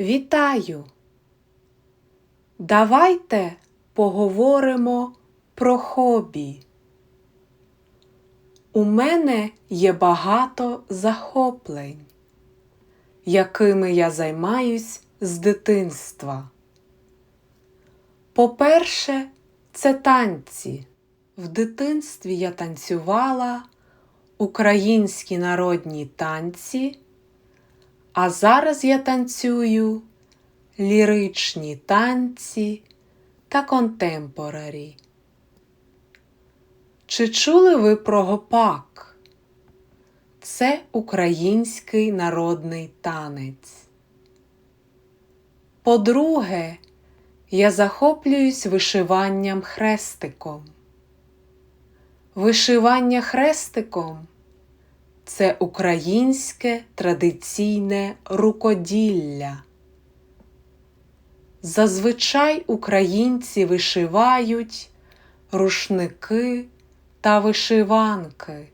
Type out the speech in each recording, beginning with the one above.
Вітаю! Давайте поговоримо про хобі. У мене є багато захоплень, якими я займаюсь з дитинства. По-перше, це танці. В дитинстві я танцювала українські народні танці, а зараз я танцюю ліричні танці та контемпорарі. Чи чули ви про гопак? Це український народний танець. По-друге, я захоплююсь вишиванням хрестиком. Вишивання хрестиком це українське традиційне рукоділля. Зазвичай українці вишивають рушники та вишиванки,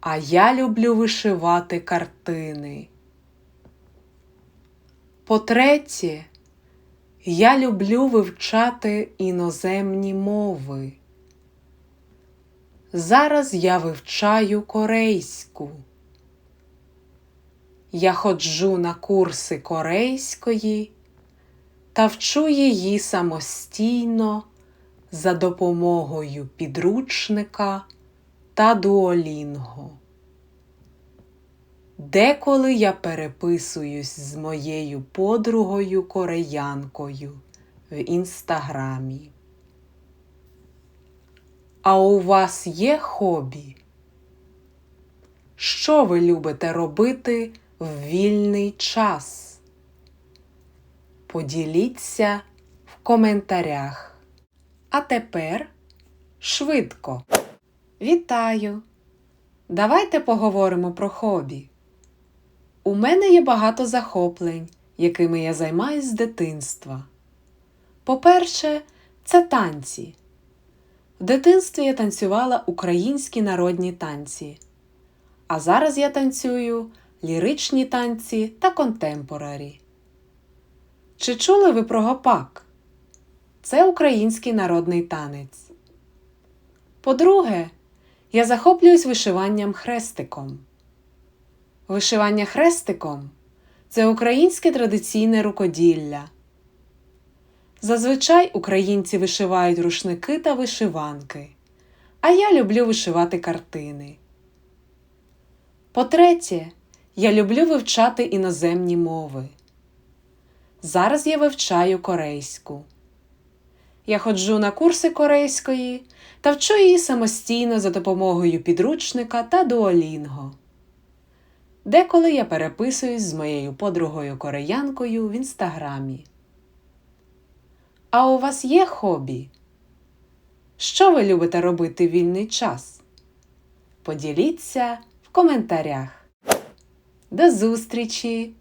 а я люблю вишивати картини. По-третє, я люблю вивчати іноземні мови. Зараз я вивчаю корейську. Я ходжу на курси корейської та вчу її самостійно за допомогою підручника та дуолінго. Деколи я переписуюсь з моєю подругою кореянкою в інстаграмі. А у вас є хобі? Що ви любите робити в вільний час? Поділіться в коментарях. А тепер швидко. Вітаю! Давайте поговоримо про хобі. У мене є багато захоплень, якими я займаюсь з дитинства. По-перше, це танці. В дитинстві я танцювала українські народні танці, а зараз я танцюю ліричні танці та контемпорарі. Чи чули ви про гопак? Це український народний танець. По-друге, я захоплююсь вишиванням хрестиком. Вишивання хрестиком це українське традиційне рукоділля. Зазвичай українці вишивають рушники та вишиванки, а я люблю вишивати картини. По-третє, я люблю вивчати іноземні мови. Зараз я вивчаю корейську. Я ходжу на курси корейської та вчу її самостійно за допомогою підручника та дуолінго. Деколи я переписуюсь з моєю подругою кореянкою в інстаграмі. А у вас є хобі? Що ви любите робити в вільний час? Поділіться в коментарях. До зустрічі!